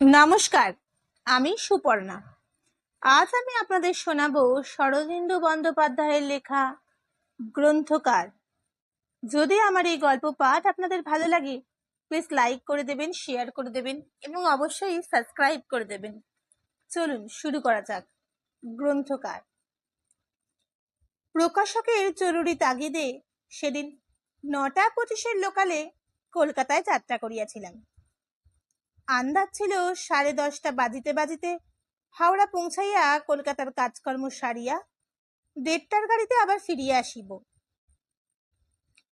নমস্কার, আমি সুপর্ণা। আজ আমি আপনাদের শোনাবো শরদিন্দু বন্দ্যোপাধ্যায়ের লেখা গ্রন্থকার। যদি আমার এই গল্প পাঠ আপনাদের ভালো লাগে প্লিজ লাইক করে দেবেন শেয়ার করে দেবেন এবং অবশ্যই সাবস্ক্রাইব করে দেবেন। চলুন শুরু করা যাক, গ্রন্থকার। প্রকাশকের জরুরি তাগিদে সেদিন নটা পঁচিশের লোকালে কলকাতায় যাত্রা করিয়াছিলাম। আন্দাজ ছিল সাড়ে দশটা বাজিতে বাজিতে। হাওড়া পৌঁছাইয়া কলকাতার কাজকর্ম সারিয়া দেড়টার গাড়িতে আবার ফিরিয়া আসিব।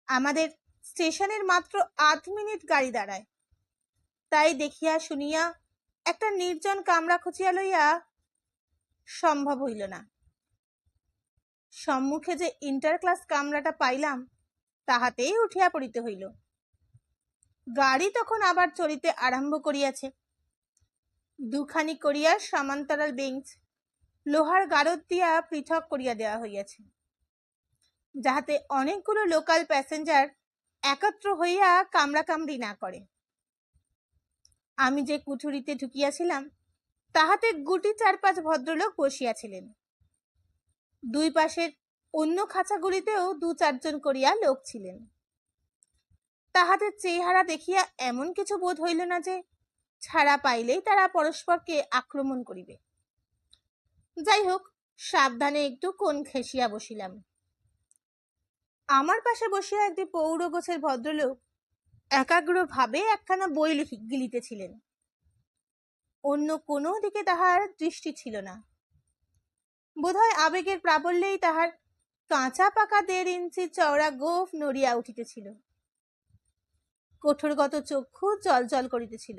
আমাদের স্টেশনের মাত্র আধ মিনিট গাড়ি দাঁড়ায়। তাই দেখিয়া শুনিয়া একটা নির্জন কামরা খুঁজিয়া লইয়া সম্ভব হইল না। সম্মুখে যে ইন্টার ক্লাস কামরাটা পাইলাম, তাহাতেই উঠিয়া পড়িতে হইল। গাড়ি তখন আবার চলিতে আরম্ভ করিয়াছে। দুখানি করিয়া সমান্তরাল বেঞ্চ, লোহার গারদ দিয়া পৃথক করিয়া দেওয়া হইয়াছে, যাহাতে অনেকগুলো লোকাল প্যাসেঞ্জার একত্র হইয়া কামড়াকামড়ি না করে। আমি যে কুঠুরিতে ঢুকিয়াছিলাম, তাহাতে গুটি চার পাঁচ ভদ্রলোক বসিয়াছিলেন। দুই পাশের অন্য খাঁচাগুলিতেও দু চারজন করিয়া লোক ছিলেন। তাহাদের চেহারা দেখিয়া এমন কিছু বোধ হইল না যে, ছাড়া পাইলেই তারা পরস্পরকে আক্রমণ করিবে। যাই হোক, সাবধানে একটু কোন খেসিয়া বসিলাম। আমার পাশে বসিয়া একটি পৌর গোছের ভদ্রলোক একাগ্র ভাবে একখানা বই গিলিতেছিলেন। অন্য কোনো দিকে তাহার দৃষ্টি ছিল না। বোধহয় আবেগের প্রাবল্যেই তাহার কাঁচা পাকা দেড় ইঞ্চি চওড়া গোফ নড়িয়া উঠিতেছিল। কঠোরগত চক্ষু জল করিতেছিল।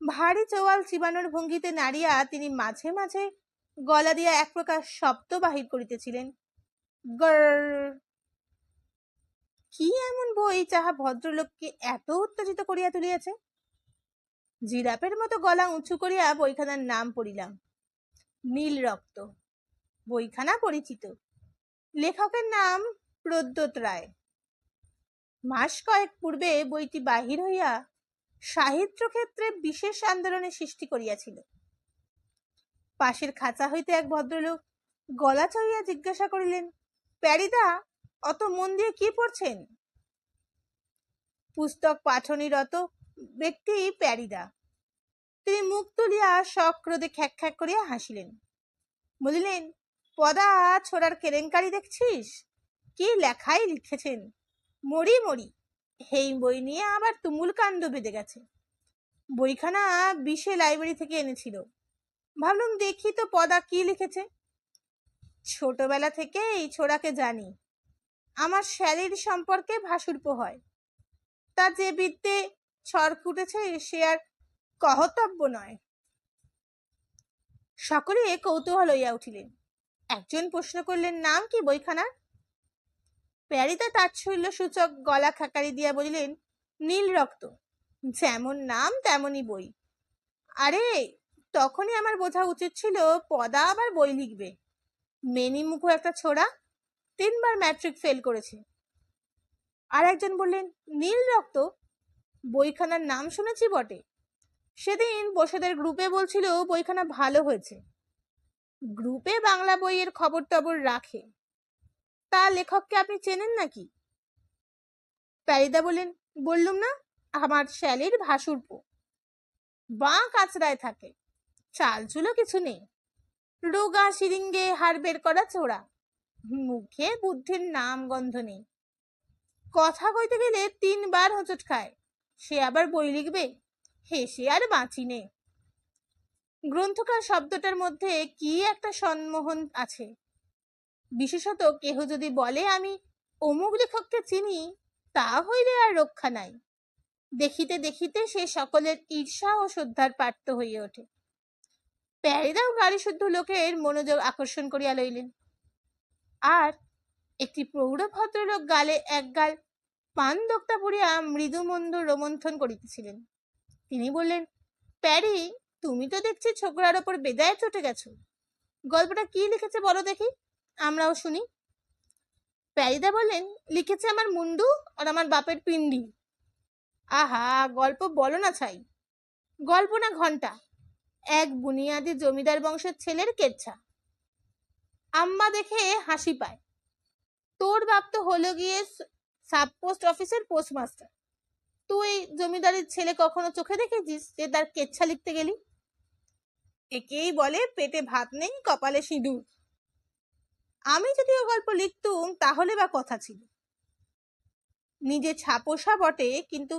ভারী চোয়াল চিবানোর ভঙ্গিতে নাড়িয়া তিনি মাঝে মাঝে গলা দিয়া এক প্রকার শব্দ বাহির করিতেছিলেন। কি এমন বই যাহা ভদ্রলোককে এত উত্তেজিত করিয়া তুলিয়াছে? জিরাপের মতো গলা উঁচু করিয়া বইখানার নাম পড়িলাম। নীল রক্ত। বইখানা পরিচিত। লেখকের নাম প্রদ্যোত রায়। মাস কয়েক পূর্বে বইটি বাহির হইয়া সাহিত্য ক্ষেত্রে বিশেষ আন্দোলনের সৃষ্টি করিয়াছিল। পাশের খাঁচা হইতে এক ভদ্রলোক গলা চড়িয়া জিজ্ঞাসা করিলেন, প্যারিদা, অত মন দিয়ে কি পড়ছেন? পুস্তক পাঠনীরত ব্যক্তি প্যারিদা। তিনি মুখ তুলিয়া সক্রোধে খ্যাক খ্যাক করিয়া হাসিলেন। বলিলেন, পদা ছোড়ার কেলেঙ্কারি দেখছিস? কি লেখাই লিখেছেন? মরি মরি। হেই বই নিয়ে আবার তুমুল কাণ্ড বেঁধে গেছে। বইখানা বিশে লাইব্রেরি থেকে এনেছিল। ভাবলাম দেখি তো পদা কি লিখেছে। ছোটবেলা থেকে এই ছোড়াকে জানি। আমার শ্যালির সম্পর্কে ভাসুরপ হয়। তা যে বিদ্যে ছড় ফুটেছে সে আর কহতব্য নয়। সকলে কৌতূহল হইয়া উঠিলেন। একজন প্রশ্ন করলেন, নাম কি বইখানার? প্যারিতা তাচ্ছল্য সূচক গলা খাকারি দিয়া বলিলেন, নীল রক্ত, যেমন নাম তেমনই বই। আরে, তখনই আমার বোঝা উচিত ছিল পদা আবার বই লিখবে। মেনি মুখো একটা ছোড়া, তিনবার ম্যাট্রিক ফেল করেছে। আর একজন বললেন, নীল রক্ত? বইখানার নাম শুনেছি বটে। সেদিন বসেদের গ্রুপে বলছিল বইখানা ভালো হয়েছে। গ্রুপে বাংলা বইয়ের খবর টবর রাখে। তা লেখককে আপনি চেনেন নাকি? প্যারিদা বলেন বললুম না, আমার শ্যালির ভাসুরপো বাঁ কাছড়ায় থাকে, চাল চুলো কিছু নেই। রোগা সিরিঙ্গে হাড় বের করা চোরা, মুখে বুদ্ধির নাম গন্ধ নেই। কথা কইতে গেলে তিনবার হোঁচট খায়, সে আবার বই লিখবে, হেসে আর বাঁচি নে গ্রন্থকার শব্দটার মধ্যে কি একটা সম্মোহন আছে? বিশেষত কেহ যদি বলে, আমি অমুক লেখককে চিনি, তা হইলে আর রক্ষা নাই। দেখিতে দেখিতে সে সকলের ঈর্ষা ও শ্রদ্ধার পার্থ হইয়া ওঠে। প্যারিদাও গাড়ি শুদ্ধ লোকের মনোযোগ আকর্ষণ করিয়া লইলেন। আর একটি প্রৌঢ় ভদ্রলোক গালে এক গাল পান দোক্তা পড়িয়া মৃদুমন্দ রোমন্থন করিতেছিলেন। তিনি বললেন, প্যারি, তুমি তো দেখছি ছোকরার ওপর বেদায় চটে গেছো। গল্পটা কি লিখেছে বলো দেখি? আমরাও শুনি। প্যারিদা বললেন, লিখেছে আমার মুন্ডু আর আমার বাপের পিন্ডি। আহা, গল্প বলো না ছাই। গল্প না ঘণ্টা। এক বুনিয়াদি জমিদার বংশের ছেলের কেচ্ছা। আম্মা দেখে হাসি পায়। তোর বাপ তো হলো গিয়ে সাব পোস্ট অফিসের পোস্টমাস্টার। তুই জমিদারের ছেলে কখনো চোখে দেখেছিস যে তার কেচ্ছা লিখতে গেলি? একেই বলে পেটে ভাত নেই, কপালে সিঁদুর। আমি যদি ও গল্প লিখতুম, তাহলে বা কথা ছিল। নিজে ছাপোষা বটে, কিন্তু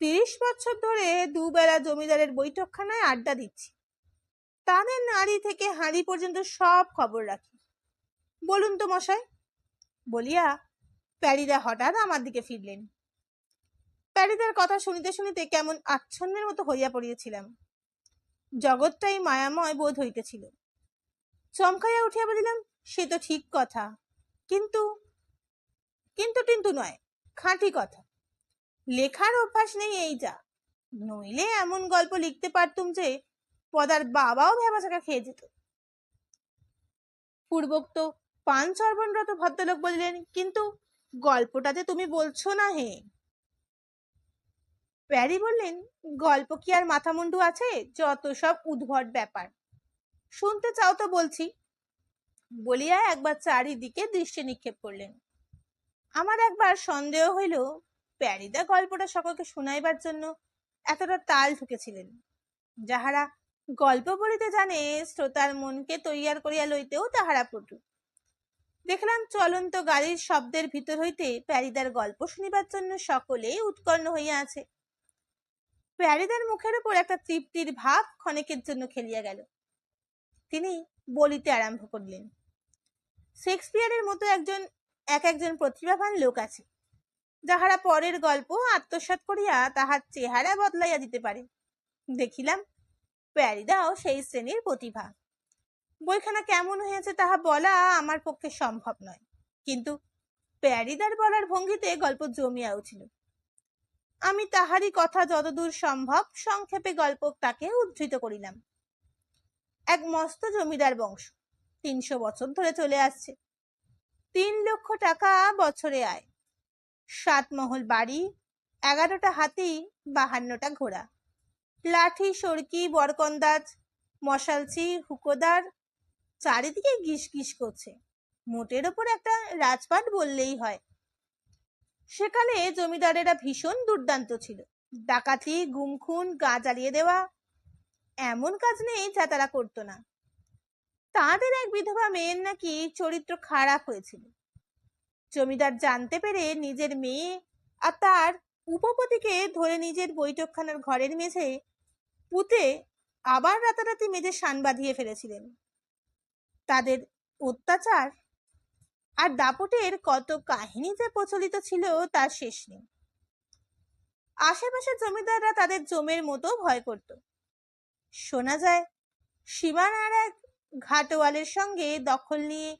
তিরিশ বছর ধরে দুবেলা জমিদারের বৈঠকখানায় আড্ডা দিচ্ছি। তাদের নারী থেকে হাঁড়ি পর্যন্ত সব খবর রাখি। বলুন তো মশাই? বলিয়া প্যারিদা হঠাৎ আমার দিকে ফিরলেন। প্যারিদার কথা শুনিতে শুনিতে কেমন আচ্ছন্নের মতো হইয়া পড়িয়েছিলাম। জগৎটাই মায়াময় বোধ হইতেছিল। চমকাইয়া উঠিয়া বলিলাম সে তো ঠিক কথা। কিন্তু কিন্তু কিন্তু নয়, খাঁটি কথা। লেখার অভ্যাস নেই এই যা। নইলে এমন গল্প লিখতে পারতুম যে, পদার বাবাও ভেবাচাকা খেয়ে যেত। পূর্বোক্ত পান চর্বণরত ভদ্রলোক বললেন, কিন্তু গল্পটাতে তুমি বলছো না হে? প্যারি বললেন, গল্প কি আর মাথা মুন্ডু আছে? যত সব উদ্ভট ব্যাপার। শুনতে চাও তো বলছি। বলিয়া একবার চারিদিকে দৃষ্টি নিক্ষেপ করলেন। আমার একবার সন্দেহ হইল, প্যারিদা গল্পটা সকলকে শোনাইবার জন্য এতটা তাল ঠুকেছিলেন। যাহারা গল্প বলিতে জানে, শ্রোতার মনকে তৈয়ার করিয়া লইতেও তাহারা পটু দেখলাম চলন্ত গাড়ির শব্দের ভিতর হইতে প্যারিদার গল্প শুনিবার জন্য সকলেই উৎকর্ণ হইয়া আছে। প্যারিদার মুখের উপর একটা তৃপ্তির ভাব ক্ষণেকের জন্য খেলিয়া গেল। তিনি বলিতে আরম্ভ করলেন। শেক্সপিয়ারের মতো একজন, এক একজন প্রতিভাবান লোক আছে, যাহারা পরের গল্প আত্মসাৎ করিয়া তাহার চেহারা বদলাইয়া দিতে পারে। দেখিলাম, প্যারিদাও সেই শ্রেণির প্রতিভা। বইখানা কেমন হয়েছে তাহা বলা আমার পক্ষে সম্ভব নয়, কিন্তু প্যারিদার বলার ভঙ্গিতে গল্প জমিয়া উঠিল। আমি তাহারই কথা যতদূর সম্ভব সংক্ষেপে গল্প তাকে উদ্ধৃত করিলাম। এক মস্ত জমিদার বংশ। তিনশো বছর ধরে চলে আসছে। তিন লক্ষ টাকা বছরে আয়। সাত মহল বাড়ি, এগারোটা হাতি, বাহান্নটা ঘোড়া। লাঠি, সরকি, বরকন্দাজ, মশালছি, হুকোদার চারিদিকে গিস গিস করছে। মোটের ওপর একটা রাজপাট বললেই হয়। সেকালে জমিদারেরা ভীষণ দুর্দান্ত ছিল। ডাকাতি, গুমখুন, গা জ্বালিয়ে দেওয়া এমন কাজ নেই যা তারা করতো না। তাদের এক বিধবা মেয়ের নাকি চরিত্র খারাপ হয়েছিল। জমিদার জানতে পেরে নিজের মেয়ে আর তার উপপতিকে ধরে নিজের বৈঠকখানার ঘরের মেঝে পুঁতে আবার রাতারাতি মেঝে সান বাঁধিয়ে ফেলেছিলেন। তাদের অত্যাচার আর দাপটের কত কাহিনী যে প্রচলিত ছিল তার শেষ নেই। আশেপাশের জমিদাররা তাদের জমের মতো ভয় করত। শোনা যায় সীমানার এক ঘাটোয়ালের সঙ্গে দখল নিয়ে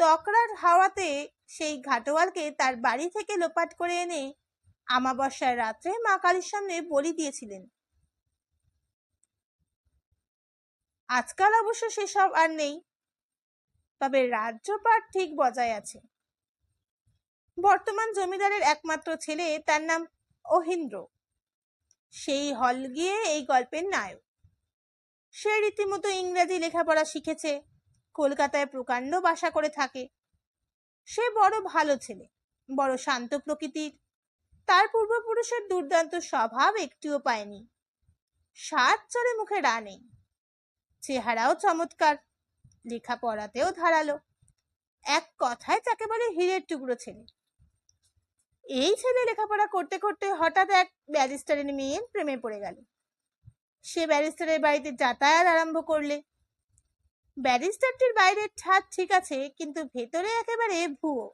তকরার হাওয়াতে সেই ঘাটোয়ালকে তার বাড়ি থেকে লোপাট করে এনে আমাবস্যার রাত্রে মা কালীর সামনে বলি দিয়েছিলেন। আজকাল অবশ্য সেসব আর নেই, তবে রাজ্যপাট ঠিক বজায় আছে। বর্তমান জমিদারের একমাত্র ছেলে তার নাম অহিন্দ্র। সেই হল গিয়ে এই গল্পের নায়ক। সে রীতিমতো ইংরেজি লেখাপড়া শিখেছে, কলকাতায় প্রকাণ্ড বাসা করে থাকে। সে বড় ভালো ছেলে, বড় শান্ত প্রকৃতির। তার পূর্বপুরুষের দুর্দান্ত স্বভাব একটিও পায়নি। সাত চরে মুখে রা নেই। চেহারাও চমৎকার, লেখাপড়াতেও ধারালো। এক কথায় তাকে বলে হীরের টুকরো ছেলে। এই ছেলে লেখাপড়া করতে করতে হঠাৎ এক ব্যারিস্টারের মেয়ের প্রেমে পড়ে গেল। সে ব্যারিস্টারের বাড়িতে যাতায়াত আরম্ভ করলে। ব্যারিস্টারটির বাইরের ছাদ ঠিক আছে, কিন্তু ভেতরে একেবারে ভুয়ো।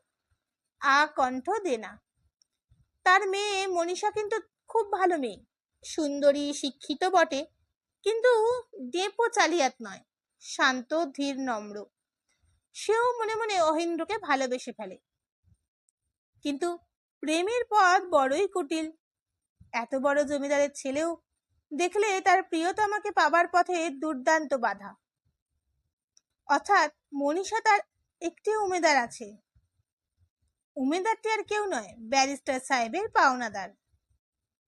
আ কণ্ঠ দেনা। তার মেয়ে মনীষা কিন্তু খুব ভালো মেয়ে। সুন্দরী, শিক্ষিত বটে, কিন্তু ডেপো চালিয়াত নয়, শান্ত, ধীর, নম্র। সেও মনে মনে অহিন্দ্রকে ভালোবেসে ফেলে। কিন্তু প্রেমের পথ বড়ই কুটিল। এত বড় জমিদারের ছেলেও দেখলে তার প্রিয়তমাকে পাবার পথে দুর্দান্ত বাধা। অর্থাৎ মনীষা তার একটি উমেদার আছে। উমেদারটি আর কেউ নয়, ব্যারিস্টার সাহেবের পাওনাদার।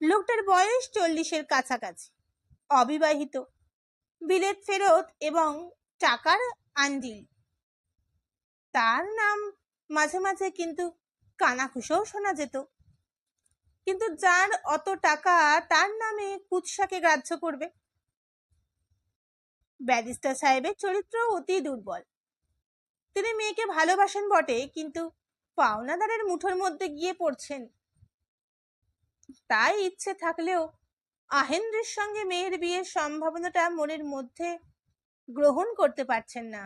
লোকটার বয়স চল্লিশের কাছাকাছি, অবিবাহিত। বিলেত ফেরত এবং টাকার আন্ডিল তার নাম মাঝে মাঝে কিন্তু কানাকুশোও শোনা যেত। কিন্তু যার অত টাকা তার নামে কুৎসাকে গ্রাহ্য করবে। ব্যারিস্টার সাহেবের চরিত্র অতি দুর্বল। তিনি মেয়েকে ভালোবাসেন বটে, কিন্তু পাওনাদারের মুঠোর মধ্যে গিয়ে পড়ছেন। তাই ইচ্ছে থাকলেও আহেন্দ্রের সঙ্গে মেয়ের বিয়ের সম্ভাবনাটা মনের মধ্যে গ্রহণ করতে পারছেন না।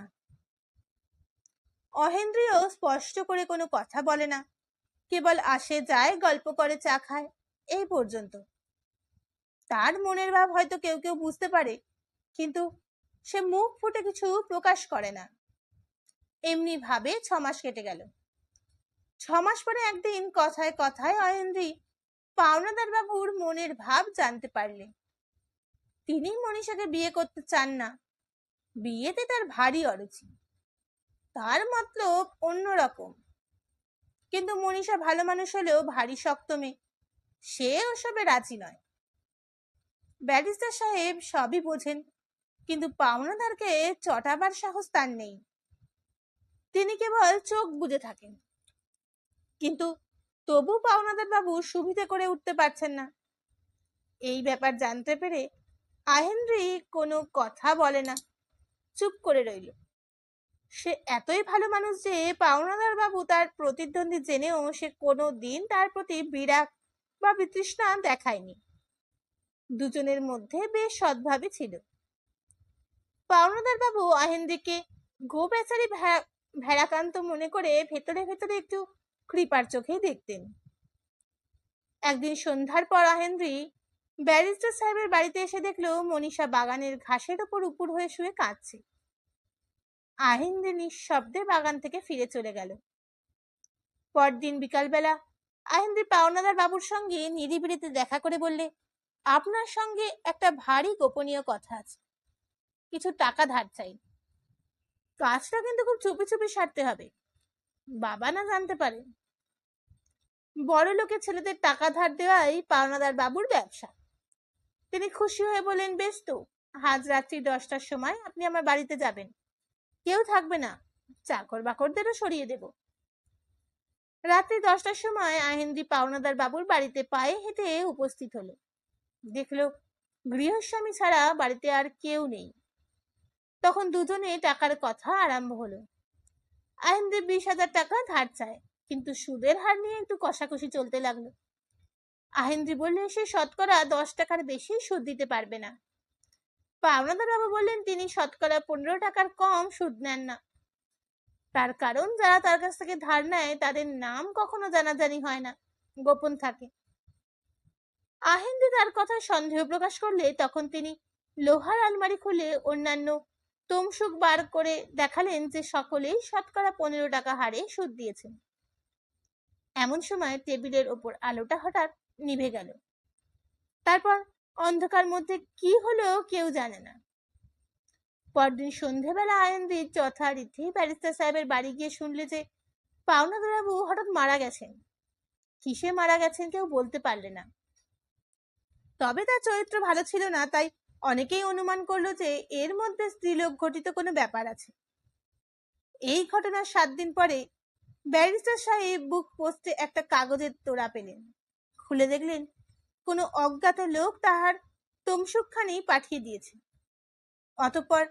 অহেন্দ্রিয় স্পষ্ট করে কোনো কথা বলে না। কেবল আসে, যায়, গল্প করে, চা খায়। এই পর্যন্ত। তার মনের ভাব হয়তো কেউ কেউ বুঝতে পারে, কিন্তু সে মুখ ফুটে কিছু প্রকাশ করে না। এমনি ভাবে ছমাস কেটে গেল। ছমাস পরে একদিন কথায় কথায় অয়েন্দ্রী পাওনাদার বাবুর মনের ভাব জানতে পারলে। তিনি মনীষাকে বিয়ে করতে চান না। বিয়েতে তার ভারী অরুচি। তার মতলব অন্যরকম। কিন্তু মনীষা ভালো মানুষ হলেও ভারী শক্ত মেয়ে। সে ওসবে রাজি নয়। ব্যারিস্টার সাহেব সবই বোঝেন, কিন্তু পাওনাদারকে চটাবার সাহস তার নেই। তিনি কেবল চোখ বুঝে থাকেন। কিন্তু তবু পাওনাদার বাবু সুবিধে করে উঠতে পারছেন না। এই ব্যাপার জানতে পেরে আহেন্দ্রি কোনো কথা বলে না, চুপ করে রইল। সে এতই ভালো মানুষ যে পাওনাদার বাবু তার প্রতিদ্বন্দ্বী জেনেও সে কোনো দিন তার প্রতি বিরাগ বা বিতৃষ্ণা দেখায়নি। দুজনের মধ্যে বেশ সদ্ভাবে ছিল। পাওনাদার বাবু আহেন্দ্রিকে গো বেচারি ভেড়াকান্ত মনে করে ভেতরে ভেতরে একটু কৃপার চোখে দেখতেন। একদিন সন্ধ্যার পর আহেন্দ্রি ব্যারিস্টার সাহেবের বাড়িতে এসে দেখল মনীষা বাগানের ঘাসের ওপর উপর হয়ে শুয়ে কাঁদছে। আহিন্দ্রি নিঃশব্দে বাগান থেকে ফিরে চলে গেল। পরদিন বিকালবেলা আহিন্দ্রি পাওনাদার বাবুর সঙ্গে নিরিবিড়িতে দেখা করে বললে, আপনার সঙ্গে একটা ভারী গোপনীয় কথা আছে। কিছু টাকা ধার চাই। কাজটা কিন্তু খুব চুপি চুপি সারতে হবে। বাবা না জানতে পারে। বড় লোকের ছেলেদের টাকা ধার দেওয়াই পাওনাদার বাবুর ব্যবসা। তিনি খুশি হয়ে বলেন বেশ তো, আজ রাত্রি দশটার সময় আপনি আমার বাড়িতে যাবেন। কেউ থাকবে না। চাকর বাকরদেরও সরিয়ে দেব। রাত্রি দশটার সময় আহেন্দ্রি পাওনাদার বাবুর বাড়িতে পায়ে হেঁটে উপস্থিত হলো। দেখল, গৃহস্বামী ছাড়া বাড়িতে আর কেউ নেই। তখন দুজনে টাকার কথা আরম্ভ হলো। আহেন্দ্রি বিশ হাজার টাকা ধার চায়, কিন্তু সুদের হার নিয়ে একটু কষাকষি চলতে লাগল। আহেন্দ্রি বললে, সে শতকরা দশ টাকার বেশি সুদ দিতে পারবে না। পাওনাদার বাবু বললেন, তিনি শতকরা পনেরো টাকার কম সুদ নেন না। তার কারণ যারা তার কাছ থেকে ধার নেয়, তাদের নাম কখনো জানাজানি হয় না, গোপন থাকে। তার কথা সন্দেহ প্রকাশ করলে তখন তিনি লোহার আলমারি খুলে অন্যান্য তমসুক বার করে দেখালেন যে সকলেই শতকরা পনেরো টাকা হারে সুদ দিয়েছেন। এমন সময় টেবিলের ওপর আলোটা হঠাৎ নিভে গেল। তারপর অন্ধকার মধ্যে কি হলো কেউ জানে না। পরদিন সন্ধেবেলা আয়নদীপ যথারীতি ব্যারিস্টার সাহেবের বাড়ি গিয়ে শুনলে যে পাওনাদারবাবু হঠাৎ মারা গেছেন। কিসে মারা গেছেন কেউ বলতে পারলে না। তবে তার চরিত্র ভালো ছিল না, তাই অনেকেই অনুমান করল যে এর মধ্যে স্ত্রীলোক ঘটিত কোনো ব্যাপার আছে। এই ঘটনার সাত দিন পরে ব্যারিস্টার সাহেব বুক পোস্টে একটা কাগজের তোড়া পেলেন। খুলে দেখলেন কোনো অজ্ঞাত লোক তাহার তমসুকখানি পাঠিয়ে দিয়েছে। অতঃপর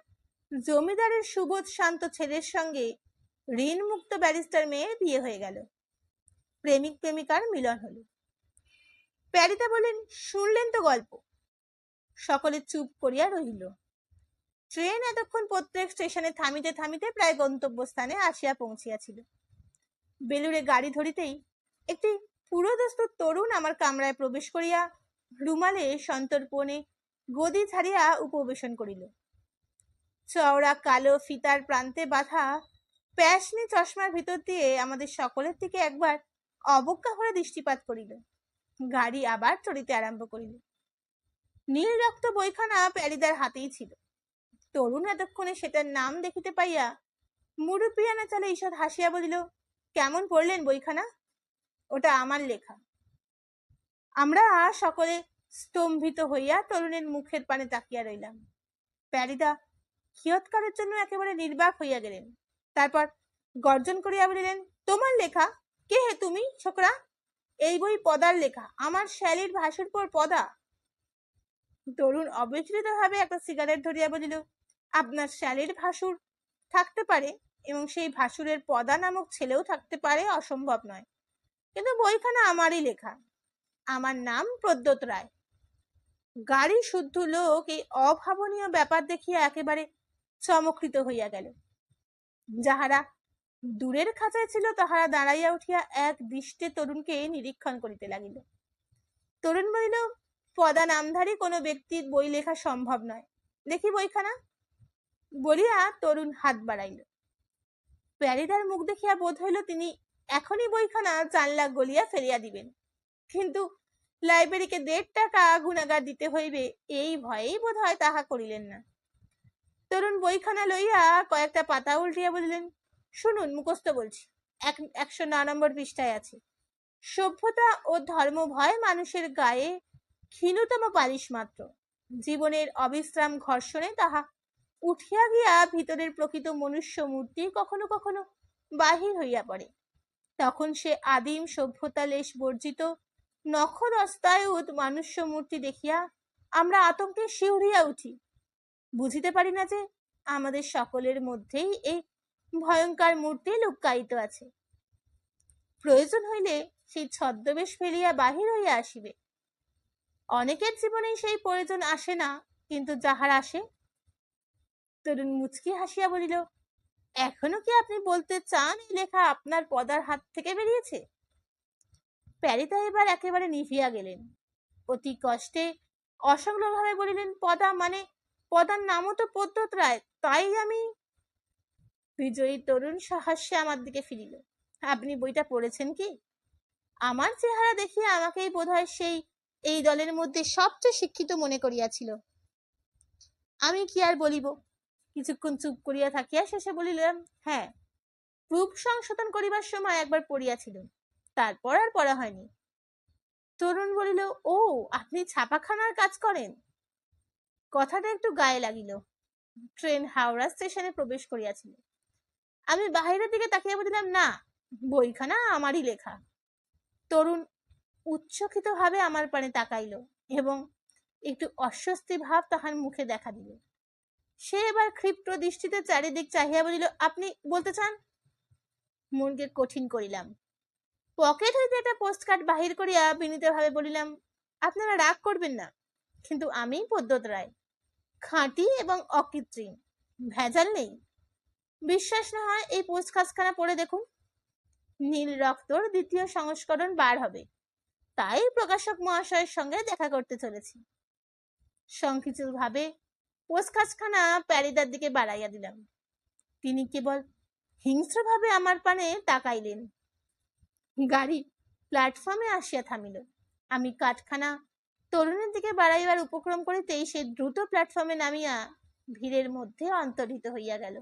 জমিদারের সুবোধ শান্ত ছেলের সঙ্গে ঋণমুক্ত ব্যারিস্টার মেয়ের বিয়ে হয়ে গেল। প্রেমিক প্রেমিকার মিলন হলো। প্যারিতা বলেন শুনলেন তো গল্প? সকলে চুপ করিয়া রহিল। ট্রেন এতক্ষণ প্রত্যেক স্টেশনে থামিতে থামিতে প্রায় গন্তব্যস্থানে আসিয়া পৌঁছিয়াছিল। বেলুড়ে গাড়ি ধরিতেই একটি পুরোদস্ত তরুণ আমার কামরায় প্রবেশ করিয়া রুমালে সন্তর্পণে গদি ছাড়িয়া উপবেশন করিল। চওড়া কালো ফিতার প্রান্তে বাঁধা প্যাশনি চশমার ভিতর দিয়ে আমাদের সকলের দিকে একবার অবজ্ঞা করে দৃষ্টিপাত করিল। গাড়ি আবার চড়িতে আরম্ভ করিল। নীল রক্ত বইখানা প্যারিদার হাতেই ছিল। তরুণ এতক্ষণে সেটার নাম দেখিতে পাইয়া মুরুপিয়ানা চালে ঈষৎ হাসিয়া বলিল, কেমন পড়লেন বইখানা? ওটা আমার লেখা। আমরা সকলে স্তম্ভিত হইয়া তরুণের মুখের পানে তাকিয়া রইলাম। প্যারিদা কিয়ৎকালের জন্য একেবারে নির্বাক হইয়া গেলেন। তারপর গর্জন করিয়া বলিলেন, তোমার লেখা? কে হে তুমি, ছোকরা? এই বই পদার লেখা, আমার শ্যালির ভাষার পর পদা? তরুণ অবিচলিত ভাবে একটা সিগারেট ধরিয়া বলিল, আপনার শ্যালির ভাসুর থাকতে পারে এবং সেই ভাসুরের পদা নামক ছেলেও থাকতে পারে, অসম্ভব নয়। কিন্তু বইখানা আমারই লেখা। আমার নাম প্রদ্যোত রায়। গাড়ি শুদ্ধ লোক এই অভাবনীয় ব্যাপার দেখিয়া একেবারে চমকৃত হইয়া গেল। যাহারা দূরের খাঁচায় ছিল, তাহারা দাঁড়াইয়া উঠিয়া এক দৃষ্টে তরুণকে নিরীক্ষণ করিতে লাগিল। তরুণ বলিল পদা নামধারী কোনো ব্যক্তির বই লেখা সম্ভব নয়। দেখি বইখানা। বলিয়া তরুণ হাত বাড়াইল। প্যারিদার মুখ দেখিয়া বোধ হইল তিনি এখনই বইখানা জানলা গলিয়া ফেলিয়া দিবেন। কিন্তু লাইব্রেরিকে দেড় টাকা গুণাগার দিতে হইবে, এই ভয়েই বোধ হয় তাহা করিলেন না। তরুণ বইখানা লইয়া কয়েকটা পাতা উল্টিয়া বলিলেন, শুনুন, মুখস্থ বলছি, এক, একশো ন নম্বর পৃষ্ঠায় আছে। সভ্যতা ও ধর্ম ভয় মানুষের গায়ে ক্ষীণতম পালিশ মাত্র। জীবনের অবিশ্রাম ঘর্ষণে তাহা উঠিয়া গিয়া ভিতরের প্রকৃত মনুষ্য মূর্তি কখনো কখনো বাহির হইয়া পড়ে। তখন সে আদিম সভ্যতা লেশ বর্জিত নখদস্তায়ুত মানুষ্য মূর্তি দেখিয়া আমরা আতঙ্কে শিউরিয়া উঠি। বুঝিতে পারি না যে আমাদের সকলের মধ্যেই এই ভয়ঙ্কর মূর্তি লুক্কায়িত আছে। প্রয়োজন হইলে সেই ছদ্মবেশ ফেলিয়া বাহির হইয়া আসিবে। অনেকের জীবনে সেই প্রয়োজন আসে না, কিন্তু যাহার আসে, তরুণ মুচকি হাসিয়া বলিল এখনও কি আপনি বলতে চান এই লেখা আপনার পদার হাত থেকে বেরিয়েছে? প্যারিতা এবার একেবারে নিভিয়া গেলেন। অতি কষ্টে অসংলভাবে বলিলেন, পদা মানে পদার নামও তো পদ্মত রায়, তাই আমি বিজয়ী তরুণ সহাস্যে আমার দিকে ফিরিল। আপনি বইটা পড়েছেন কি? আমার চেহারা দেখিয়ে আমাকেই বোধহয় সেই, এই দলের মধ্যে সবচেয়ে শিক্ষিত মনে করিয়াছিল। আমি কি আর বলিব? কিছুক্ষণ চুপ করিয়া থাকিয়া শেষে বলিলাম হ্যাঁ প্রুফ সংশোধন করিবার সময় একবার পড়িয়াছিল তারপর আর পড়া হয়নি। তরুণ বলিল, ও, আপনি ছাপাখানার কাজ করেন? কথাটা একটু গায়ে লাগিল। ট্রেন হাওড়া স্টেশনে প্রবেশ করিয়াছিল। আমি বাহিরের দিকে তাকিয়ে বলিলাম, না, বইখানা আমারই লেখা। তরুণ উচ্চকিত ভাবে আমার পানে তাকাইল এবং একটু অস্বস্তি ভাব তাহার মুখে দেখা দিল। সে এবার ক্ষিপ্ত দৃষ্টিতে চারিদিক চাহিয়া বলিল, আপনি বলতে চান? মনকে কঠিন করিলাম। পকেট হইতে একটা পোস্ট কার্ড বাহির করিয়া বিনীতভাবে বলিলাম, আপনারা রাগ করবেন না, কিন্তু আমি পদ্মত রায়। খাঁটি এবং অকৃত্রিম, ভেজাল নেই। বিশ্বাস না হয় এই পোস্ট কাজখানা পড়ে দেখুন। নীল রক্তর দ্বিতীয় সংস্করণ বার হবে। তাই প্রকাশক মহাশয়ের সঙ্গে দেখা করতে চলেছি। সংকিচিত পোস্টখানা প্যারিদার দিকে বাড়াইয়া দিলাম। তিনি কেবল হিংস্রভাবে আমার পানে তাকাইলেন। গাড়ি প্ল্যাটফর্মে আসিয়া থামিল। আমি কাঠখানা তরুণের দিকে বাড়াইবার উপক্রম করিতেই সে দ্রুত প্ল্যাটফর্মে নামিয়া ভিড়ের মধ্যে অন্তর্হিত হইয়া গেল।